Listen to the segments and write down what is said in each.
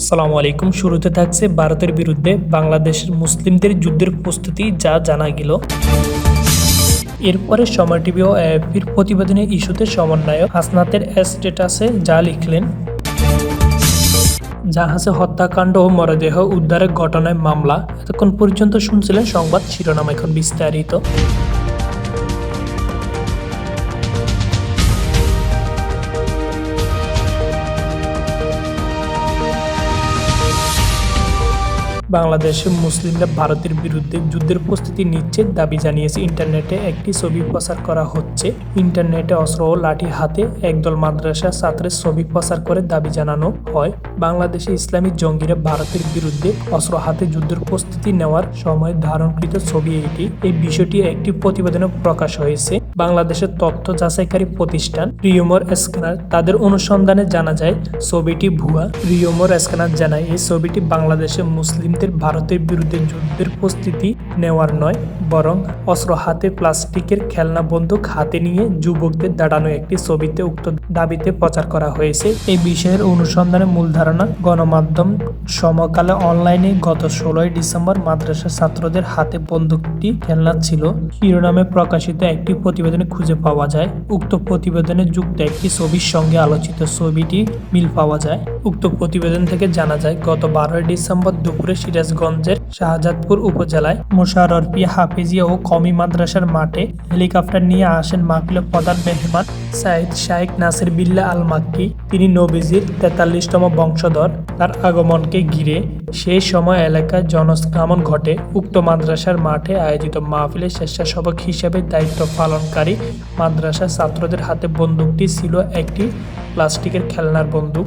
আসসালামু আলাইকুম। শুরুতে থাকছে ভারতের বিরুদ্ধে বাংলাদেশের মুসলিমদের যুদ্ধের প্রস্তুতি, যা জানা গেল। এরপরে সময় টিভি ও এএফপির প্রতিবেদনে ইস্যুতে সমন্বয়ক হাসনাতের স্টেটাসে যা লিখলেন, জাহাজে হত্যাকাণ্ড ও মরদেহ উদ্ধারের ঘটনায় মামলা। এতক্ষণ পর্যন্ত শুনছিলেন সংবাদ শিরোনাম, এখন বিস্তারিত। বাংলাদেশের মুসলিমরা ভারতের বিরুদ্ধে যুদ্ধের প্রস্তুতি নিচ্ছে, দাবি জানিয়েছে ইন্টারনেটে একটি ছবি প্রচার করা হচ্ছে। ইন্টারনেটে অস্ত্র ও লাঠি হাতে একদল মাদ্রাসা ছাত্রের ছবি প্রচার করে দাবি জানানো হয়। বাংলাদেশে ইসলামী জঙ্গিরা ভারতের বিরুদ্ধে অস্ত্র হাতে যুদ্ধের প্রস্তুতি নেওয়ার সময় ধারণকৃত ছবি এটি। এই বিষয়টি একটি প্রতিবেদনে প্রকাশ হয়েছে। বাংলাদেশের তথ্য যাচাইকারী প্রতিষ্ঠান রিওমোর স্ক্যানার তাদের অনুসন্ধানে জানা যায়, ছবিটি ভুয়া। রিওমর স্ক্যানার জানায়, এই ছবিটি বাংলাদেশের মুসলিমদের ভারতের বিরুদ্ধে যুদ্ধের প্রস্তুতি নেওয়ার নয়, বরং অস্ত্র হাতে প্লাস্টিকের খেলনা বন্দুক হাতে নিয়ে যুবকদের দাঁড়ানো একটি ছবিতে উক্ত দাবিতে প্রচার করা হয়েছে। এই বিষয়ের অনুসন্ধানে মূল ধারণা, গণমাধ্যম সমকালে অনলাইনে গত ষোলোই ডিসেম্বর মাদ্রাসা ছাত্রদের হাতে বন্দুকটি খেলনা ছিল। শিরোনামে প্রকাশিত একটি প্রতিবেদনে খুঁজে পাওয়া যায়, উক্ত প্রতিবেদনে যুক্ত একটি ছবির সঙ্গে আলোচিত ছবিটি মিল পাওয়া যায়। উক্ত প্রতিবেদন থেকে জানা যায়, গত বারোই ডিসেম্বর দুপুরে সিরাজগঞ্জের শাহজাদপুর উপজেলায় মোশাররফি হাফিজিয়া ও কমি মাদ্রাসার মাঠে হেলিকপ্টার নিয়ে আসেন মাহফিলের প্রধান মেহমান সাইদ শাইখ নাসির বিল্লা আল মাক্কি তিনি নবীজির তেতাল্লিশতম বংশধর। তার আগমনকে ঘিরে সেই সময় এলাকায় জনস্কামন ঘটে। উক্ত মাদ্রাসার মাঠে আয়োজিত মাহফিলের স্বেচ্ছাসেবক হিসেবে দায়িত্ব পালনকারী মাদ্রাসার ছাত্রদের হাতে বন্দুকটি ছিল একটি প্লাস্টিকের খেলনার বন্দুক।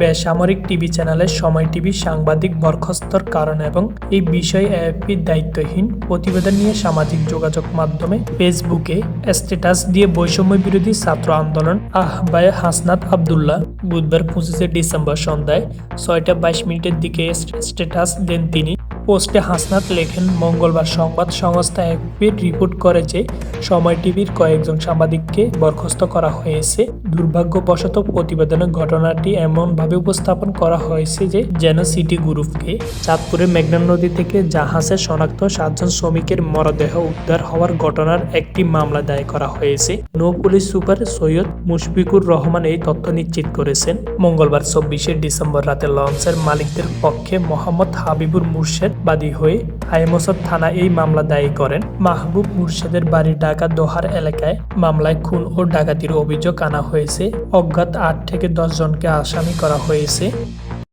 বেসামরিক টিভি চ্যানেলের সময় টিভি সাংবাদিক বরখাস্তর কারণ এবং এই বিষয়ে এএফপি দায়িত্বহীন প্রতিবেদন নিয়ে সামাজিক যোগাযোগ মাধ্যমে ফেসবুকে স্ট্যাটাস দিয়ে বৈষম্য বিরোধী ছাত্র আন্দোলন আহ্বায় হাসনাত আবদুল্লাহ। বুধবার পঁচিশে ডিসেম্বর সন্ধ্যায় ছয়টা বাইশ মিনিটের দিকে স্ট্যাটাস দেন তিনি। পোস্টে হাসনাত লেখেন, মঙ্গলবার সংবাদ সংস্থা এফপি রিপোর্ট করে যে সময় টিভির কয়েকজন সাংবাদিককে বরখাস্ত করা হয়েছে। দুর্ভাগ্যবশত প্রতিবেদনে ঘটনাটি এমনভাবে উপস্থাপন করা হয়েছে যে যেন সিটি গ্রুপকে চাঁদপুরের মেঘনা নদী থেকে জাহাজে শনাক্ত সাতজন শ্রমিকের মরদেহ উদ্ধার হওয়ার ঘটনার একটি মামলা দায়ের করা হয়েছে। নৌ পুলিশ সুপার সৈয়দ মুশফিকুর রহমান এই তথ্য নিশ্চিত করেছেন। মঙ্গলবার চব্বিশে ডিসেম্বর রাতে লঞ্চের মালিকদের পক্ষে মোহাম্মদ হাবিবুর মুর্শেদ বাদী হয়ে আইমসদ থানা এই মামলা দায়ী করেন। মাহবুব মুর্শেদের বাড়ি ঢাকা দোহার এলাকায় মামলায় খুন ও ডাকাতির অভিযোগ আনা হয়েছে। অজ্ঞাত আট থেকে দশ জনকে আসামি করা হয়েছে।